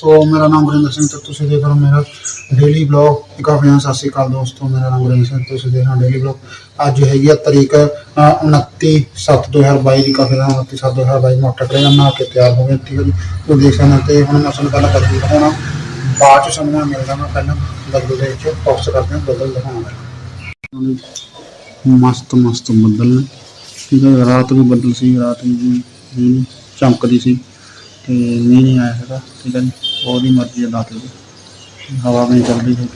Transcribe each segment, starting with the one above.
ਸੋ ਮੇਰਾ ਨਾਮ ਗੁਰਿੰਦਰ ਸਿੰਘ ਤੇ ਤੁਸੀਂ ਦੇਖ ਰਹੇ ਹੋ ਮੇਰਾ ਡੇਲੀ ਬਲੌਗ ਇੱਕ ਆਫਿਆਂ ਸਤਿ ਸ਼੍ਰੀ ਅਕਾਲ ਦੋਸਤੋ, ਮੇਰਾ ਨਾਮ ਗੁਰਿੰਦਰ ਸਿੰਘ ਤੁਸੀਂ ਦੇਖ ਰਹੇ ਹੋ ਡੇਲੀ ਬਲੌਗ ਅੱਜ ਹੈਗੀ ਆ ਤਰੀਕ 29 7 2022 ਦੀ ਕਾਫੀ ਦਾ 29 7 2022 ਮੋਟਰ ਟ੍ਰੇਨ ਨਾਲ ਕੇ ਤਿਆਰ ਹੋ ਗਏ ਠੀਕ ਹੈ ਜੀ ਉਹ ਦੇਖ ਸਕਦੇ ਤੇ ਹੁਣ ਮੈਂ ਤੁਹਾਨੂੰ ਪਹਿਲਾਂ ਬੱਦਲ ਦਿਖਾਉਣਾ। ਬਾਅਦ ਚ ਸਾਨੂੰ ਮਿਲਦਾ ਮੈਂ ਪਹਿਲਾਂ ਬੱਦਲ ਦੇ ਵਿੱਚ ਪਾਸ ਕਰਦੇ ਹਾਂ, ਬੱਦਲ ਦਿਖਾਉਣਾ। ਮਸਤ ਮਸਤ ਬੱਦਲ। ਠੀਕ ਹੈ ਰਾਤ ਵੀ ਬੱਦਲ ਸੀ, ਰਾਤ ਵੀ ਚਮਕਦੀ ਸੀ। ਤੇ ਮੀਂਹ ਨਹੀਂ ਆਇਆ ਹੈਗਾ, ਠੀਕ ਹੈ ਜੀ। ਉਹਦੀ ਮਰਜ਼ੀ ਹੈ ਦਾਤ ਦੀ ਹਵਾ ਵੀ ਚੱਲਦੀ ਰਹੀ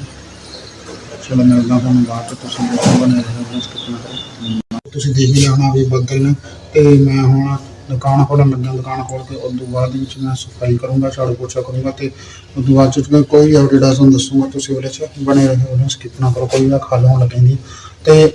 ਚਲੋ ਮਿਲਦਾ ਤੁਹਾਨੂੰ ਬਾਅਦ ਚ ਤੁਸੀਂ ਦੇਖੋ, ਬਣੇ ਰਹੋ, ਬਸ ਕਿਤਨਾ ਤੁਸੀਂ ਦੇਖ ਹੀ ਲਿਆ ਵੀ ਬੱਦਲ ਨੇ। ਤੇ ਮੈਂ ਹੁਣ ਦੁਕਾਨ ਖੋਲਣ ਲੱਗਾ, ਦੁਕਾਨ ਖੋਲ ਕੇ ਉਸ ਤੋਂ ਬਾਅਦ ਵਿੱਚ ਮੈਂ ਸਫ਼ਾਈ ਕਰੂੰਗਾ, ਝਾੜੂ ਪੋਛਾ ਕਰੂੰਗਾ ਤੇ ਉਸ ਤੋਂ ਬਾਅਦ ਚ ਕੋਈ ਵੀ ਅਪਡੇਟ ਆ ਤੁਹਾਨੂੰ ਦੱਸੂਗਾ, ਤੁਸੀਂ ਉਹਦੇ ਚ ਬਣੇ ਰਹੋ ਉਹਨੂੰ ਸਕਿਪ ਨਾ ਕਰੋ ਕੋਈ ਵੀ ਖਾਲ ਹੋਣ ਲੱਗੇਗੀ। ਤੇ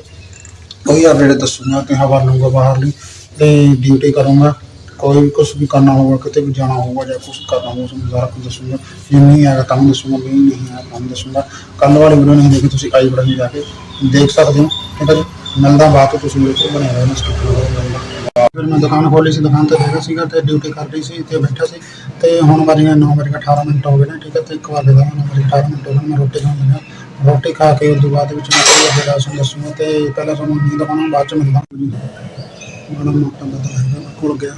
ਕੋਈ ਅਪਡੇਟ ਦੱਸੂਗਾ, ਤੇ ਹਵਾ ਲੂੰਗਾ ਬਾਹਰਲੀ, ਤੇ ਡਿਊਟੀ ਕਰੂੰਗਾ। ਕੋਈ ਵੀ ਕੁਝ ਵੀ ਕਰਨਾ ਹੋਗਾ ਕਿਤੇ ਵੀ ਜਾਣਾ ਹੋਗਾ ਜਾਂ ਕੁਝ ਕਰਨਾ ਹੋਗਾ ਤੁਹਾਨੂੰ ਸਾਰਾ ਕੁਝ ਦੱਸੂਗਾ। ਜੇ ਨਹੀਂ ਆਇਆ ਤਾਂ ਦੱਸੂਗਾ ਵੀ ਨਹੀਂ ਆਇਆ ਤਾਂ ਦੱਸੂਗਾ। ਕੱਲ ਵਾਲੀ ਵੀਡੀਓ ਨਹੀਂ ਦੇਖੀ, ਤੁਸੀਂ ਆਈ ਬੜਾ ਜਾ ਕੇ ਦੇਖ ਸਕਦੇ ਹੋ, ਠੀਕ ਹੈ ਜੀ? ਮਿਲਦਾ ਬਾਅਦ ਚ ਤੁਸੀਂ ਮੇਰੇ ਕੋਲ ਬਣਿਆ ਰਹਿਣਾ ਸਕਿਪ ਨਾ ਫਿਰ ਮੈਂ ਦੁਕਾਨ ਖੋਲੀ ਸੀ, ਦੁਕਾਨ ਤੇ ਬੈਠਾ ਸੀਗਾ ਤੇ ਡਿਊਟੀ ਕਰ ਰਹੀ ਸੀ ਤੇ ਬੈਠਾ ਸੀ। ਤੇ ਹੁਣ ਵਾਰੀਆਂ 9 ਵਜੇ 18 ਮਿੰਟ ਹੋ ਗਏ ਨੇ, ਠੀਕ ਹੈ? ਤੇ ਇੱਕ ਵਾਰ ਦਾ ਹੁਣ ਵਜੇ 18 ਮਿੰਟ ਹੋ ਗਏ ਮੈਂ ਰੋਟੀ ਖਾਣ ਲੱਗਾ ਰੋਟੀ ਖਾ ਕੇ ਉਸ ਤੋਂ ਬਾਅਦ ਵਿੱਚ ਮੈਂ ਜਿਹੜਾ ਤੁਹਾਨੂੰ ਦੱਸੂਗਾ ਤੇ ਪਹਿਲਾਂ ਤੁਹਾਨੂੰ ਨੀਂਦ ਆਉਣਾ ਬਾਅਦ ਚ ਮਿਲਦਾ। ਬੜਾ ਮੋਟਾ ਬਦਲ ਹੈਗਾ ਕੁੜ ਗਿਆ।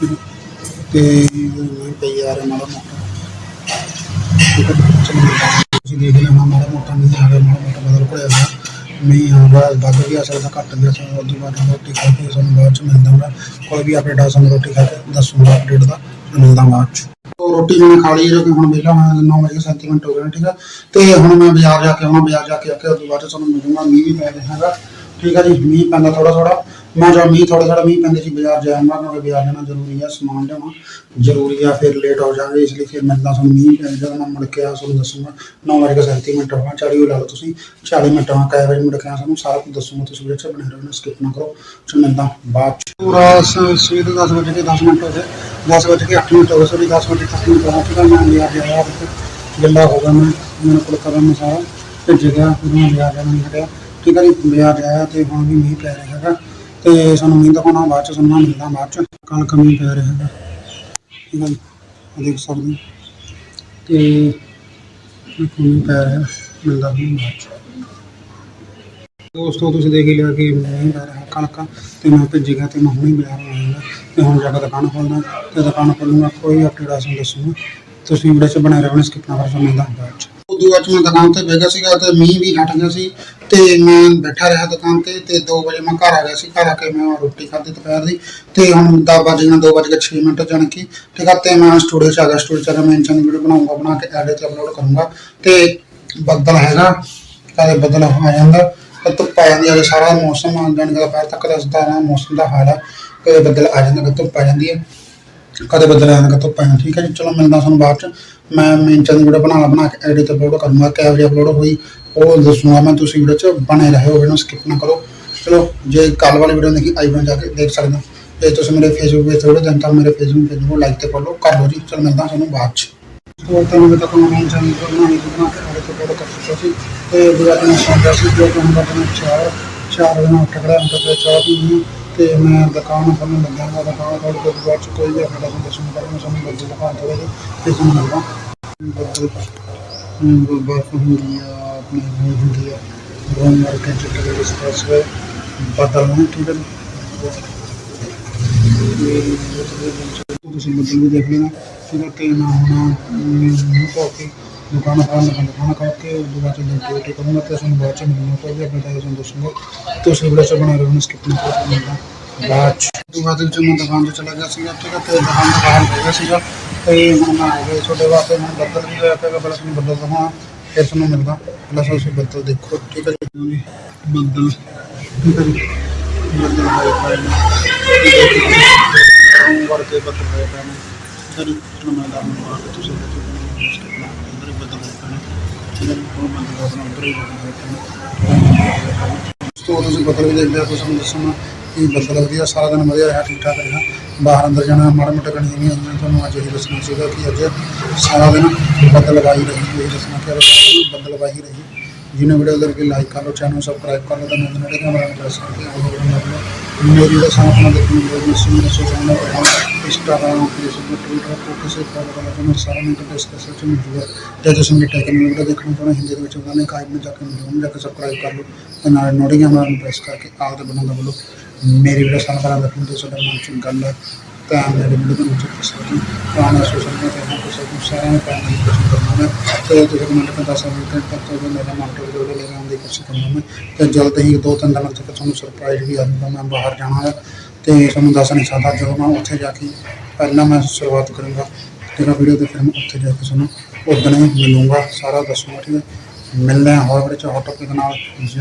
ਤੇ ਮੈਂ ਪਈ ਯਾਰ ਮਾੜਾ ਮੋਟਾ। ਤੁਸੀਂ ਦੇਖ ਲਿਆ ਹੋਣਾ ਮਾੜਾ ਮੋਟਾ ਨਹੀਂ ਆ ਗਿਆ ਮਾੜਾ ਮੋਟਾ ਬਦਲ ਪੜਿਆ ਹੋਇਆ। ਨਹੀਂ ਆ ਵੱਧ ਵੀ ਆ ਸਕਦਾ, ਘੱਟ ਵੀ ਆ ਸਕਦਾ ਉਸ ਬਾਅਦ ਰੋਟੀ ਖਾ ਕੇ ਸਾਨੂੰ ਬਾਅਦ ਚ ਮਿਲਦਾ ਹੁੰਦਾ ਕੋਈ ਵੀ ਅਪਡੇਟ ਆ, ਸਾਨੂੰ ਰੋਟੀ ਖਾ ਕੇ ਦੱਸੂਗਾ ਅਪਡੇਟ ਦਾ। ਮਿਲਦਾ ਬਾਅਦ ਚ। ਰੋਟੀ ਮੈਂ ਖਾ ਲਈ ਜੋ ਹੁਣ ਵਿਹਲਾ ਹੋਇਆ 9 ਵਜੇ 7 ਮਿੰਟ ਹੋ ਗਏ ਠੀਕ ਆ। ਤੇ ਹੁਣ ਮੈਂ ਬਾਜ਼ਾਰ ਜਾ ਕੇ ਆਉਣਾ, ਬਾਜ਼ਾਰ ਜਾ ਕੇ ਆ ਕੇ ਉਸ ਤੋਂ ਬਾਅਦ 'ਚ ਤੁਹਾਨੂੰ ਮਿਲੂੰਗਾ, ਮੀਂਹ ਵੀ ਪੈ ਰਿਹਾ ਹੈਗਾ। ਠੀਕ ਆ ਜੀ, ਮੀਂਹ ਪੈਂਦਾ ਥੋੜਾ ਥੋੜਾ ਮੈਂ ਜਦ ਮੀਂਹ ਥੋੜਾ ਥੋੜਾ ਮੀਂਹ ਪੈਂਦੇ ਸੀ, ਬਾਜ਼ਾਰ ਜਾਵਾਂਗਾ ਕਿਉਂਕਿ ਬਾਜ਼ਾਰ ਜਾਣਾ ਜ਼ਰੂਰੀ ਹੈ ਸਮਾਨ ਲਿਆਉਣਾ ਜ਼ਰੂਰੀ ਆ, ਫਿਰ ਲੇਟ ਹੋ ਜਾਵਾਂਗੇ ਇਸ ਲਈ ਫਿਰ ਮਿਲਦਾ ਤੁਹਾਨੂੰ ਮੀਂਹ ਪੈ ਜਾਣਾ ਮੈਂ ਮੁੜ ਕੇ ਆ ਤੁਹਾਨੂੰ ਦੱਸੂਗਾ। 9 ਵਜੇ 37 ਮਿੰਟ ਹੋਣਾ 40 ਲਾ ਲਓ ਤੁਸੀਂ 40 ਮਿੰਟ ਹੋਣਾ ਕੈ ਵਜੇ ਮੁੜ ਕੇ ਆ ਤੁਹਾਨੂੰ ਸਾਰਾ ਕੁਝ ਦੱਸੂਗਾ, ਤੁਸੀਂ ਵੀਡੀਓ 'ਚ ਬਣੇ ਰਹੋ ਸਕਿਪ ਨਾ ਕਰੋ ਚਲ ਮਿਲਦਾ ਬਾਅਦ 'ਚ ਪੂਰਾ ਸ- ਸਵੇਰ ਦੇ 10 ਵਜੇ ਕੇ 10 ਮਿੰਟ ਹੋ ਗਏ 10 ਵਜੇ ਕੇ 8 ਮਿੰਟ ਹੋ ਗਏ ਸੋਰੀ 10 ਵਜੇ ਤੱਕ ਮਿੰਟ ਹੋਣਾ ਠੀਕ ਮੈਂ ਬਾਜ਼ਾਰ ਜਾਇਆ ਗੱਲਾ ਹੋ ਗਿਆ ਮੈਂ, ਮੇਰੇ ਕੋਲ ਕਦਮ ਸਾਰਾ ਭੇਜਿਆ ਜਗ੍ਹਾ ਫਿਰ ਮੈਂ ਬਾਜ਼ਾਰ ਜਾਣਾ ਨਹੀਂ ਹਟਿਆ ਠੀਕ ਹੈ ਜੀ ਬਾਜ਼ਾਰ ਜਾਇਆ ਤੇ ਹੁਣ ਵੀ ਮੀਂਹ ਪੈ ਰਿਹਾ ਹੈਗਾ। ਤੇ ਸਾਨੂੰ ਮੀਂਹ ਦਿਖਾਉਣਾ ਬਾਅਦ ਚ ਸਾਨੂੰ ਮਿਲਦਾ ਬਾਅਦ ਚ ਕੱਲ ਕਮੀ ਪੈ ਰਿਹਾ ਹੈਗਾ। ਠੀਕ ਹੈ ਜੀ, ਆਹ ਦੇਖ ਸਕਦੇ ਹੋ। ਤੇ ਕਮੀ ਪੈ ਰਿਹਾ, ਮਿਲਦਾ ਵੀ ਬਾਅਦ ਚ। ਦੋਸਤੋ, ਤੁਸੀਂ ਦੇਖ ਹੀ ਲਿਆ ਕਿ ਮੀਂਹ ਪੈ ਰਿਹਾ ਕਣਕਾਂ, ਤੇ ਮੈਂ ਭੇਜੀ ਗਿਆ ਤੇ ਮੈਂ ਹੁਣੇ ਬਾਜ਼ਾਰ ਆਇਆ ਤੇ ਹੁਣ ਜਾ ਕੇ ਦੁਕਾਨ ਖੋਲਣਾ ਤੇ ਦੁਕਾਨ ਖੋਲੂੰਗਾ ਕੋਈ ਅਪਡੇਟ ਆ ਦੱਸੂਗਾ। ਤੁਸੀਂ ਵੀਡੀਓ 'ਚ ਬਣੇ ਰਹੋ ਸਕਿਪ ਨਾ ਕਰੋ ਮਿਲਦਾ ਬਾਅਦ ਚ ਉਦੋਂ ਬਾਅਦ ਮੈਂ ਦੁਕਾਨ ਤੇ ਬਹਿ ਸੀਗਾ ਤੇ ਮੀਂਹ ਵੀ ਹਟ ਗਿਆ ਸੀ ਤੇ ਮੈਂ ਬੈਠਾ ਰਿਹਾ ਦੁਕਾਨ ਤੇ ਤੇ 2 ਵਜੇ ਮੈਂ ਘਰ ਆ ਗਿਆ ਸੀ, ਘਰ ਆ ਕੇ ਮੈਂ ਰੋਟੀ ਖਾਧੀ ਦੁਪਹਿਰ ਦੀ ਤੇ ਹੁਣ 10 ਵਜੇ ਨਾਲ 2 ਵਜੇ 6 ਮਿੰਟ ਜਾਣ ਕੀ ਠੀਕ ਆ ਤੇ ਮੈਂ ਸਟੂਡੀਓ 'ਚ ਆ ਗਿਆ ਸਟੂਡੀਓ 'ਚ ਮੈਂ ਇਨਸਾਨ ਵੀਡੀਓ ਬਣਾਉਂਗਾ, ਬਣਾ ਕੇ ਐਡ ਅਪਲੋਡ ਕਰੂੰਗਾ ਤੇ ਬੱਦਲ ਹੈਗਾ ਕਦੇ ਬੱਦਲ ਆ ਜਾਂਦਾ ਧੁੱਪ ਆ ਜਾਂਦੀ ਹੈ ਸਾਰਾ ਮੌਸਮ ਆ ਜਾਣ ਦਾ ਦੁਪਹਿਰ ਤੱਕ ਦੱਸਦਾ ਨਾ ਮੌਸਮ ਦਾ ਹਾਲ ਹੈ ਕਦੇ ਬੱਦਲ ਆ ਜਾਂਦਾ, ਧੁੱਪ ਆ ਜਾਂਦੀ ਹੈ ਕਦੇ ਬੱਦਲ ਆ ਜਾਂਦਾ ਕਦੇ ਠੀਕ ਹੈ ਜੀ, ਚਲੋ ਮਿਲਦਾ ਤੁਹਾਨੂੰ ਬਾਅਦ ਚ। ਮੈਂ ਮੇਨ ਚੈਨਲ ਵੀਡੀਓ ਬਣਾ ਬਣਾ ਕੇ ਐਡਿਟ ਤੇ ਅਪਲੋਡ ਕਰੂੰਗਾ ਕੈਵਰੀ ਅਪਲੋਡ ਹੋਈ, ਉਹ ਦੱਸੂਗਾ ਮੈਂ ਤੁਸੀਂ ਵੀਡੀਓ ਚ, ਬਣੇ ਰਹੋ, ਵੀਡੀਓ ਨੂੰ ਸਕਿਪ ਨਾ ਕਰੋ। ਚਲੋ, ਜੇ ਕੱਲ ਵਾਲੀ ਵੀਡੀਓ ਨਹੀਂ ਆਈ ਬਣ ਜਾ ਕੇ ਦੇਖ ਸਕਦੇ ਹੋ। ਜੇ ਤੁਸੀਂ ਮੇਰੇ ਫੇਸਬੁੱਕ ਤੇ ਥੋੜੇ ਦਿਨ ਤੱਕ ਮੇਰੇ ਫੇਸਬੁੱਕ ਪੇਜ ਨੂੰ ਲਾਈਕ ਤੇ ਫੋਲੋ ਕਰ ਲਓ ਜੀ। ਚਲੋ, ਮਿਲਦਾ ਤੁਹਾਨੂੰ ਬਾਅਦ ਚ। ਤੋਂ ਤੁਹਾਨੂੰ ਮੈਂ ਤੱਕ ਮੇਨ ਚੈਨਲ ਬਣਾਉਣੀ, ਬਣਾ ਕੇ ਐਡਿਟ ਤੇ ਅਪਲੋਡ ਕਰ ਚੁੱਕਾ ਸੀ। ਤੇ ਵੀਡੀਓ ਨੂੰ ਸੌਂਦਾ ਸੀ, ਜੋ ਤੁਹਾਨੂੰ ਬਣਾ ਚਾਰ ਚਾਰ ਵਜੇ ਉੱਠ ਖੜਾ ਹੁੰਦਾ ਤੇ ਚਾਹ ਪੀਣੀ ਤੇ ਮੈਂ ਦੁਕਾਨ ਖੋਲ੍ਹਣ ਲੱਗਾ ਹਾਂ ਦੁਕਾਨ ਖੋਲ੍ਹ ਕੇ ਬਾਅਦ ਚ ਕੋਈ ਵੀ ਆਪਣਾ ਤੁਹਾਨੂੰ ਦੱਸੂਗਾ ਪਰ ਮੈਂ ਤੁਹਾਨੂੰ ਬੱਦਲ ਦਿਖਾ ਦਵਾਂਗਾ ਤੇ ਤੁਹਾਨੂੰ ਮਿਲਦਾ ਬੱਦਲ ਹਮ, ਬਰਫ਼ ਹੁੰਦੀ ਆ ਆਪਣੀ ਉਹ ਹੁੰਦੀ ਆ ਰੋਮ ਮਾਰਕੀਟ ਚ ਕਿਹੜੇ ਸਪਾਸ ਹੋਏ ਬੱਦਲ ਨੂੰ ਠੀਕ ਹੈ ਤੇ ਤੁਸੀਂ ਬੱਦਲ ਵੀ ਦੇਖ ਲੈਣਾ ਠੀਕ ਹੈ ਤੇ ਨਾ ਹੁਣ ਮੂੰਹ ਧੋ ਕੇ ਦੁਕਾਨ ਖੋਲ੍ਹਣ ਲੱਗਾ ਦੁਕਾਨ ਖੋਲ੍ਹ ਕੇ ਤੋਂ ਡਿਊਟੀ ਕਰੂੰਗਾ ਤੇ ਤੁਹਾਨੂੰ ਬਾਅਦ ਚ ਮਿਲੂੰਗਾ ਕੋਈ ਵੀ ਆਪਣੇ ਤੁਹਾਨੂੰ ਦੱਸੂਗਾ ਤੁਸੀਂ ਵੀਡੀਓ ਚ ਬਣਾ ਰਹੇ ਹੋ ਸਕਿਪ ਨਾ ਕਰੋ ਬਾਅਦ ਚ ਉਸ ਵਿੱਚ ਮੈਂ ਦੁਕਾਨ ਤੇ ਚਲਾ ਗਿਆ ਸੀਗਾ ਠੀਕ ਹੈ ਤੇ ਦੁਕਾਨ ਦੇ ਬਾਹਰ ਬਹਿ ਗਿਆ ਸੀਗਾ। ਤੇ ਹੁਣ ਮੈਂ ਆ ਗਿਆ ਤੁਹਾਡੇ ਵਾਸਤੇ ਮੈਂ ਬੱਦਲ ਵੀ ਹੋਇਆ ਪਿਆ ਪਹਿਲਾਂ ਤੁਹਾਨੂੰ ਬੱਦਲ ਦਿਖਾਉਣਾ ਫਿਰ ਤੁਹਾਨੂੰ ਮਿਲਦਾ। ਪਹਿਲਾਂ ਤੁਸੀਂ ਬੱਦਲ ਦੇਖੋ, ਠੀਕ ਹੈ ਜੀ? ਬੱਦਲ, ਠੀਕ ਹੈ ਜੀ? ਬੱਦਲ ਹੋਏ ਪਏ ਨੇ। ਉਹ ਵਰਗੇ ਬੱਦਲ ਹੋਏ ਪਏ ਹੈ ਜੀ ਤੁਹਾਨੂੰ ਮਿਲਦਾ ਹੁਣ ਬਾਅਦ ਤੁਸੀਂ ਤੋਂ ਤੁਸੀਂ ਬੱਦਲ ਵੀ ਦੇਖਦੇ ਹੋ, ਤੁਸੀਂ ਦੱਸਣਾ ਕਿ ਬੱਦਲ ਵਧੀਆ ਸਾਰਾ ਦਿਨ ਵਧੀਆ ਰਿਹਾ ਠੀਕ ਠਾਕ ਰਿਹਾ। ਬਾਹਰ ਅੰਦਰ ਜਾਣਾ ਮਾੜਾ ਮੋਟਾ ਕਣੀ ਨਹੀਂ ਆਈਆਂ, ਤੁਹਾਨੂੰ ਅੱਜ ਇਹ ਦੱਸਣਾ ਸੀਗਾ ਕਿ ਅੱਜ ਸਾਰਾ ਦਿਨ ਬੱਦਲ ਵਾਈ ਰਹੀ, ਇਹ ਦੱਸਣਾ ਕਿ ਅੱਜ ਬੱਦਲ ਵਾਈ ਰਹੀ। ਜਿਹਨੇ ਵੀਡੀਓ ਕਰਕੇ ਲਾਈਕ ਕਰ ਲਓ ਚੈਨਲ ਸਬਸਕ੍ਰਾਈਬ ਕਰ ਲਓ, ਤਾਂ ਮੈਂ ਨੇੜੇ ਕੈਮਰਾ ਨੂੰ ਦੱਸ ਕੇ ਸਾਰਾ ਲਿੰਕ ਡਿਸਕ੍ਰਿਪਸ਼ਨ ਵਿੱਚ ਮਿਲ ਜੂਗਾ ਜੇ ਤੁਸੀਂ ਮੇਰੇ ਟੈਕਨੋਲੋਜੀ ਦਾ ਦੇਖਣਾ ਚਾਹੁੰਦੇ ਹੋ ਹਿੰਦੀ ਦੇ ਵਿੱਚ ਉਹਨਾਂ ਨੇ ਕਾਇਮ ਨੂੰ ਜਾ ਕੇ ਮਿਲੂਗਾ ਜਾ ਕੇ ਸਬਸਕ੍ਰਾਈਬ ਕਰ ਲਓ ਤੇ ਨਾਲ ਨੋਟੀਆਂ ਨਾਲ ਪ੍ਰੈਸ ਕਰਕੇ ਆਲ ਦੇ ਬਟਨ ਦਬਾ ਲਓ ਮੇਰੀ ਵੀਡੀਓ ਸਾਰਾ ਕਰਾਂ ਦੇਖਣ ਤੇ ਤੁਹਾਡਾ ਮਨ ਚ ਗੱਲ ਹੈ। ਤਾਂ ਮੇਰੇ ਵੀਡੀਓ ਨੂੰ ਚੈੱਕ ਕਰ ਸਕਦੇ ਹੋ ਪੁਰਾਣਾ ਸੋਸ਼ਲ ਮੀਡੀਆ ਤੇ ਕਿਸੇ ਨੂੰ ਸਾਰਿਆਂ ਨੂੰ ਤੱਕ ਮੇਰਾ ਨਾਮ ਤੋਂ ਵੀਡੀਓ ਦੀ ਕੋਸ਼ਿਸ਼ ਕਰਨਾ ਤੇ ਜਲਦ ਹੀ ਦੋ ਤਿੰਨ ਦਿਨਾਂ ਤੱਕ ਤੁਹਾਨੂੰ ਸਰਪ੍ਰਾਈਜ਼ ਵੀ ਆਉਂਦਾ ਮੈਂ ਬਾਹਰ ਜਾਣਾ ਹੈ ਤੇ ਤੁਹਾਨੂੰ ਦੱਸ ਨਹੀਂ ਸਕਦਾ, ਜਦੋਂ ਮੈਂ ਉੱਥੇ ਜਾ ਕੇ ਪਹਿਲਾਂ ਮੈਂ ਸ਼ੁਰੂਆਤ ਕਰੂੰਗਾ ਤੇਰਾ ਵੀਡੀਓ ਤੇ ਫਿਰ ਮੈਂ, ਉੱਥੇ ਜਾ ਕੇ ਤੁਹਾਨੂੰ ਉਦੋਂ ਹੀ ਮਿਲੂੰਗਾ, ਸਾਰਾ ਦੱਸੂੰਗਾ, ਠੀਕ ਹੈ। ਮਿਲਦੇ ਹਾਂ ਹੋਰ ਬੜੇ ਚ ਹੌਟ ਟੌਪਿਕ ਨਾਲ।